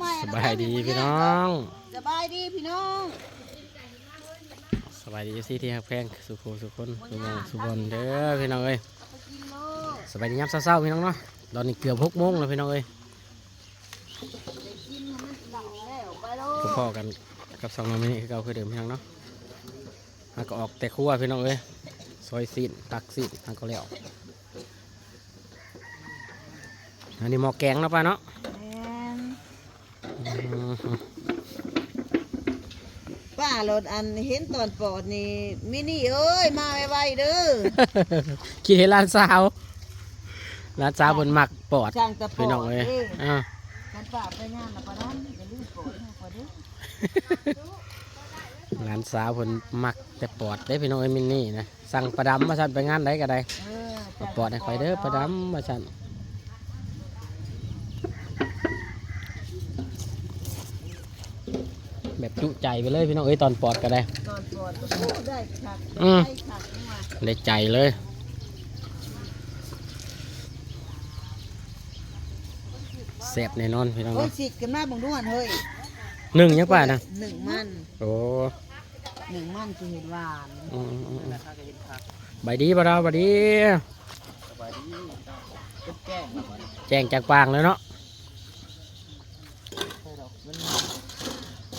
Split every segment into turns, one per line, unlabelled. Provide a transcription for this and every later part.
ใหม่
สบายดีพี่น้อง
สบายดีพี่น้อง
สบายดีซี่ที่ฮักแพงสุขสุขคนสุขสุขบนเด้อพี่น้องเอ้ย
ไปกินโล
สบายดียามเศร้าๆพี่น้องเนาะตอนนี้เกือบหกโมงแล้วพี่น้องเอ้ย
ได้กินมันหลังแล้วไปโล
พอๆกันกับสองน้องมินิคือเก่าคือเดิมพี่น้องเนาะหาก็ออกแต่ครัวพี่น้องเอ้ยซอยซีนตักซีนหาก็แล้วอันนี้หม้อแกงเนาะป้าเนาะ
แม่น
อืม
ป้ารถอันเห็นตอนปอดนี่มินี่เอ้ยมาไวๆเด้อ
คิดเห็นร้านสาวร้านสาวบนหมักปอด
จ้างแตะป
พี่
อ
น้อง
ด
เอ้ย
เด้อ
อ่า
กันป้าไปงานละปะนั้นอย่าลืมปอดให้พอเด้อ
หลานสาวเพิ่นมักแต่ปอดได้พี่น้องเอ้ยมินนี่นะสั่งประดำมาสั่นไปงานใดก็ได้
เออ
เอาปอดให้ข่อยเด้อประดำมาสั่น แบบจุใจไปเลยพี่น้องเอ้ยตอนปอดก็ได้
ตอนปอดก็พูดได้คัก
อืม
ได้คักนี่ว่า
ได้ใจเลยแซ่บแน่นอนพี่น้อง
โอ้ย
เนาะ
สิกันมาเบังด้วนเฮ้ย
หนึ่งยังป่านะ
หนึ่งมัน
โอ้
หนึ่งมันคือเห็นหวาน
อืมอืมอืมใบดีบ่เราใบดี
ก็แก้ง
แจ้งจากปางเลยเนาะ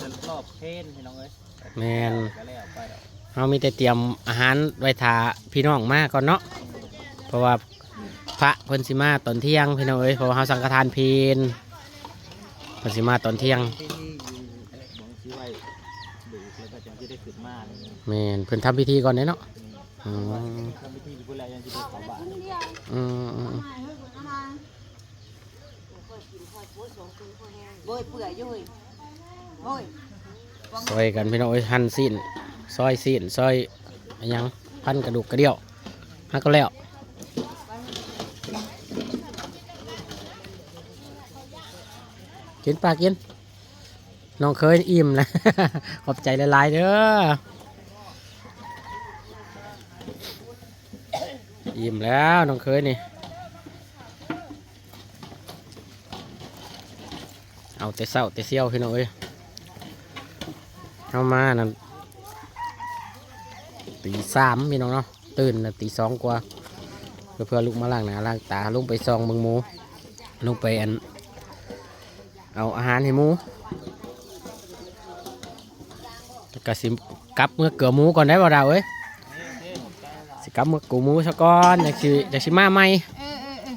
มัน รอบเพนพี่น้องเอ้ย
แมน
ก็แล้วไปดอก
เรามีแต่เตรียมอาหารไว้ทาพี่น้องมาก่อนเนาะ เพราะว่าพระเพิ่นสิมาตอนเที่ยงพี่น้องเอ้ยเพราะว่าเราสังฆทานเพนเพิ่นสิมาตอนเที่ยง
ที่นี่อยู่บางทีไว้ดูแล้วก็จังที่ได้ขึ้นมาเลย
แมนเพิ่นทำพิธีก่อนเด้เนาะอืม
ทำพิธีอยู่พุ่นแล้วยังจะได้เข้าบ้าน
อืมอืม
โบยเปื่อยอยุ่ยโบย
ซอยกันพี่น้องเอ้ยหั่นสิ้นซอยสิ้นซอยอะหยังพันกระดูกกระเดี่ยวฮักก็แล้วกินปลากินน้องเคยอิ่มแล้วขอบใจหลายๆเด้ออิ่มแล้วน้องเคยนี่ เอาแต่เศร้าแต่เซี่ยวพี่น้องเอ้ย เข้ามานั่นตีสามพี่น้องเนาะตื่นน่ะตีสองกว่าเพื่อเพื่อลุกมาล้างหน้าล้างตาลุกไปซองเบิงหมูลุกไปอันเอาอาหารให้หมูแล้วก็สิกลับเมื่อเกลือหมูก่อนได้บ่ดาวเอ้ยสิกลับเมื่อกูหมูซะก่อนอยากสิอยากสิมาใหม่
เออเออเออ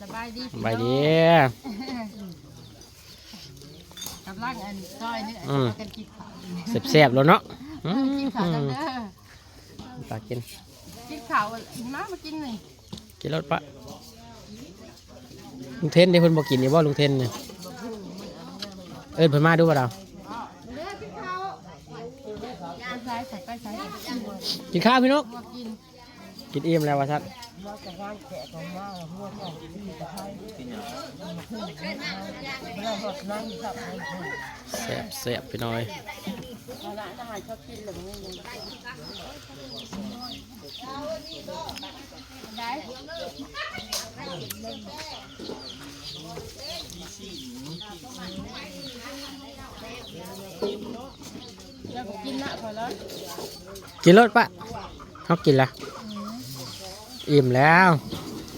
สบายดี
ไปดี
กั บร่างอันซอยนี่
อืม
กันกินข้าว
แซ่บๆแล้วเนาะอืม
กินข้าวกันเด้อ
ปลากิน
กินข้าวมามากินหน่อย
กินรถปะลุงเทนได้เพิ่นบอกกินนี่บ่ลุงเทนเนี่ยเอิ้นเพิ่นมาดูบ่ดาว
เด้อกินข้าวยาใส่ใส่ไปใส่
กินข้าวพี่นก
มากิน
กินอิ่มแล้วว่าซั่น
มาจากงานแกะของมาหัวของที่ตะไคร้ไม่หดนั่งสับ
แซ่บแซ่บพี่น้อย
ร้านอาหารชอบกินหรือไม่ได้แล้วก็กินละพอแล้ว
กินรถปะเขากินละ อิ่มแล้ว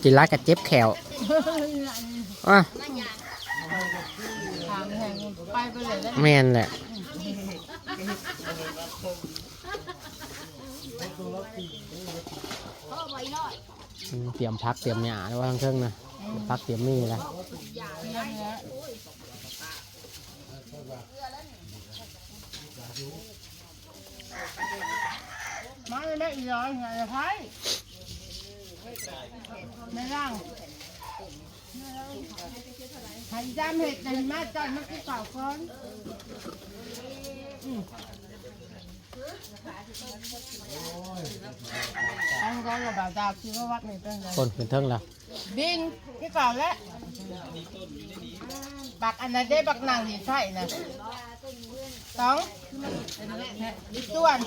กินละกับเจ็บแขวอะ
ทางแห่งไปไปเลยแล้ว
แม่นแหละอืมเตรียมพักเตรียมหญ้าแล้วว่าทั้งเครื่องนะเตรียมพักเตรียมมีละ
มาเลยแม่อีร้อยไงไพ่ ไม่ร่างไข่ดำเห็ดในมาจ่อยมากินเปล่าก่อนอันก็ระบาดดาวคิดว่าวัดนี่เป็นไง
คนเป็นเทิงละ
บินที่เก่าแล้วบักอันนั้นได้บักนางนี่ใช่นะสองอีกส่วน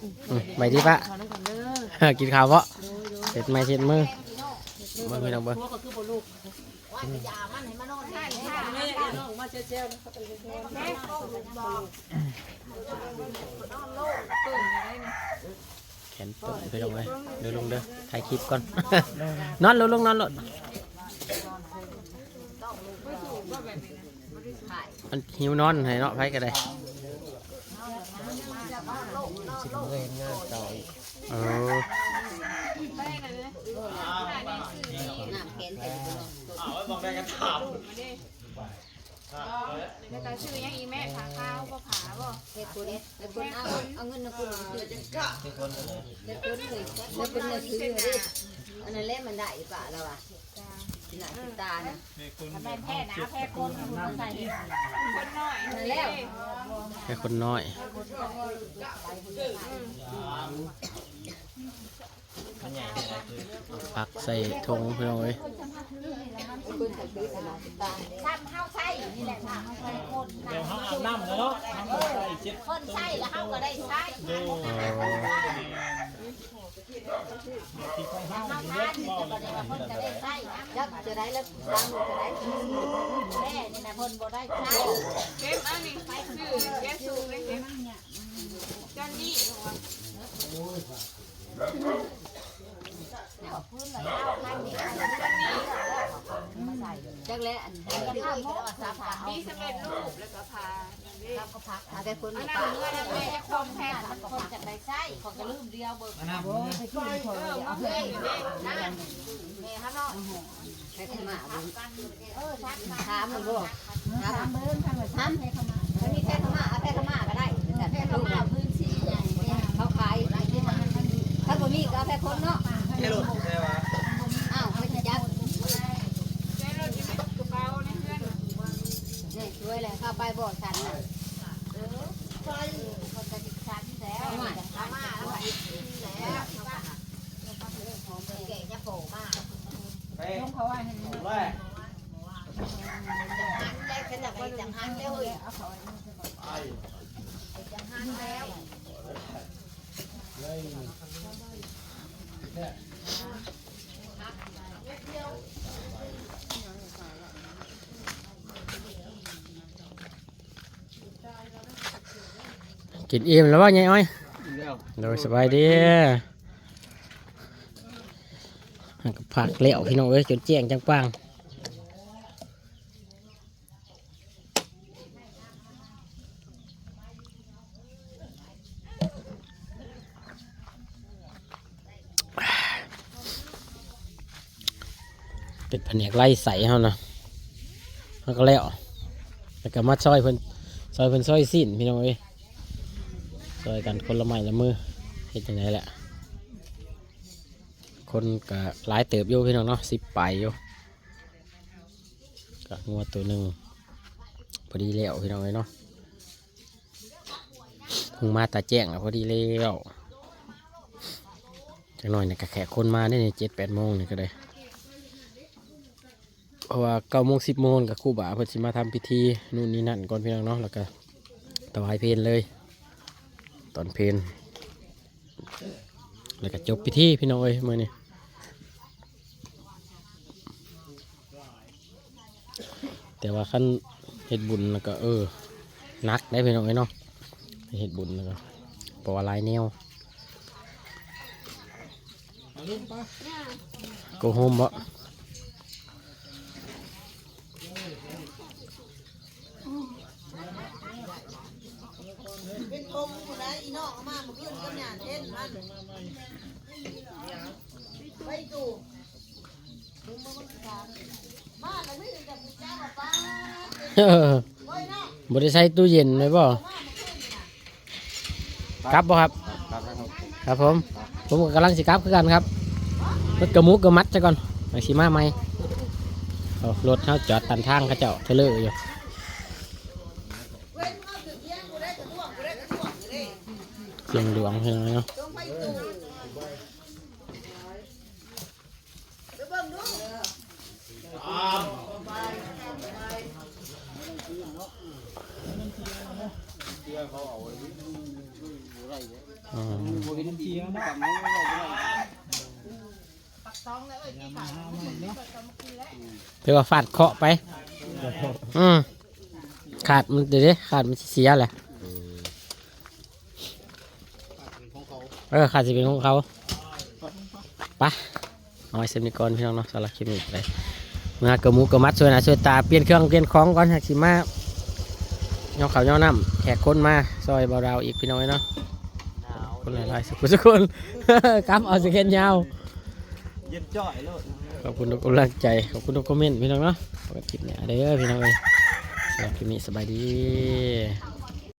อืมอืมไปที่ปะ
กิน
ข้าวเพาะเสร็จไม้เสร็จมือเบิ่งพี่น้องเบิ่ง
พวกก็คือบ่ลูก
แขนตุ่มพี่น้องเลยเดินลงเด้อถ่ายคลิปก่อน นอนลงลงนอนลง มันหิวนอนให้เนาะไผก็ได้เออ
ในกาชื่อยังอีแม่ขาข้าวก็ผาบ่
เฮ็ดคุณเฮ็ดคุณเอาเอาเงินนะคุณซื้อเฮ็ดคุณเลยเฮ็ดคุณเลยซื้อเลยอันนั้นแหละมันได้ป่ะเราอะ หน้าติดตาน่ะ
แม่แพ้นะแพ้คนคนใส่คนน้อย
นั่นแล้ว
แค่คนน้อย
มันใหญ่เลยคือ
พักใส่ธงพี่น้องเอ้ย
คุณใส่ ซื้อหน้าติดตา
ซ้ำเฮาใส่นี่แหละค่ะเฮาใส่คน
เดี๋ยวเขาอาบน้ำแล้วเนาะน้ำใส่เช็ด
คนใส่แล้วเฮาก็ได้ใส่
เออ
ที่ของห้า
เฮา
เลือนด
นี่
บ่
ก็บ่ได้ว่าคนจะได้ใส่
จักจะได้แล้วตามจะได้
แม่นี่นะเพิ่นบ่ได้ใส่
เก็บอันนี้ชื่อเก็บสูงเลยเก็บจอนนี่เอา
พื้นแล้วเอาพันนี่
จักแล้วอัน
แล้วข้าวโพดสาขาเอา
มีสำเร็จรูปแล้วก็พา
แล้วก็พัก
เอาแต่คุณ
อัน
นั้
น
ป่ะ
เมื่อนั้นแม่ให้ความแพง
มันคนจะได้ใส่คนก็ลืมเดียวเบิก
อันนั้น
โอ้ยไปกินคนเอาเฮ้ยนั่นแม่ครับเนาะ
ใครเข้ามา
เออชักมา
ถามมันบ่ถาม
เบิ้งทำแบบทำให้เขามา
มันมีแค่เข้ามาเอาแค่เข้ามาก็ได้แต่
ให้
แค่
เขามาพื้นที่ใหญ่เนี่ย
เขาขายถ้าบ่มีก็เอาแค่คนเนาะ
ให้หลุดใช่ปะ
อ้าวไม่จัก
แค่เราจะไม่กระเป๋าในเพื่อน
นี่ช่วยเลยเข้าไปบ่ฉันน่ะ
คนจะติดชั้นแล้ว
เอามา
เอามาแล้วไปแล้วแก่จะโผล่มา
ไป
ต้อง เขาว่าเห็น
แรก
หันได้ขนาดไปจังหันแล้วเลยเอาเขาจังหันแล้ว
กินอิ่มแล้วว่าไงอ้อย
เดี๋ยว
โดยสบายดี หักผักเหลวพี่น้องเอ้ยจนแจ้งจังปังเป็นแผนกไล่ใส่เขานะมันก็แล้วแล้วก็มาซอยเพิ่นซอยเพิ่นซอยสิ้นพี่น้องเอ้ยซอยกันคนละไม้ละมือเห็นยังไงแหละ คนก็หลายเติบอยู่พี่น้องเนาะสิบไปอยู่ก็งัวตัวหนึ่งพอดีแล้วพี่น้องเลยเนาะเพุ่งมาตาแจ้งแล้วพอดีแล้วจังหน่อยเนี่ยก็แขกคนมาได้ในเจ็ดแปดโมงนี่ก็ได้เพราะว่าเก้าโมงสิบโมงกับคู่บ่าเพิ่นสิมาทำพิธีนู่นนี่นั่นก่อนพี่น้องเนาะแล้วก็ถวายเพลเลย ตอนเพลนแล้วก็จบพิธีพี่น้องเอ้ยมื่อนี้ แต่ว่าขั้นเฮ็ดบุญแล้วก็เออนักได้เพี่น้องเอ้ยเนาะเฮ็ดบุญแล้วก็ปอลายแนวโกโฮมบ่
เป็นคมผู้ใดอีน้องเอามาเมื่อคืนก็เนี่ยเช่นมันไปดูมาแล้วไม่จะมีเจ้าป้า
เออ บ่ได้ใส่ตู้เย็นเลยบ่กลับบ่ครับ
ครับ
ผม ผมกำลังสิกลับคือกันครับรถกระมุกกระมัดซะก่อนมาสิมาใหมรถเขาจอดตันทางเขาเจ้าเทเลอร์อยู่
เสียงกูได้กระท่วง
เสียงหลวงเพียงเนาะ
ต้องไปดูไปเบิ่งดู
เขาเอาไว้ได้เลย
อืม
บ่เห็นเทียงนะกับมันบ่ได้บ่ได้
ปักตองเลยเอ้ยที่ขา
เรียว่าฟาดเคาะไป อืมขาดมันเดี๋ยวดิขาดมันเสียแหละเออขาดสิเป็นของเขาไปะเอาไว้เซมิกรพี่น้องเนาะสารบคลิปนี้ไปเมื่อกระมูกระมัดช่วยนะช่วยตาเปลี่ยนเครื่องเปลี่ยนของก่อนหักสิมา ย่อเขาวย่อน้ำแขกคนมาซอยเบาเราอีกพี่น้อยเนาะคนหลายๆสักคนสักคนกำเอาสเก็ตยาว
เย็นจ่อยเลย
ขอบคุณทุกกำลังใจขอบคุณทุกคอมเมนต์พี่น้องเนาะพบกันคลิปเนี่ยเด้อพี่น้องเอ้ยคลิปนี้สบายดี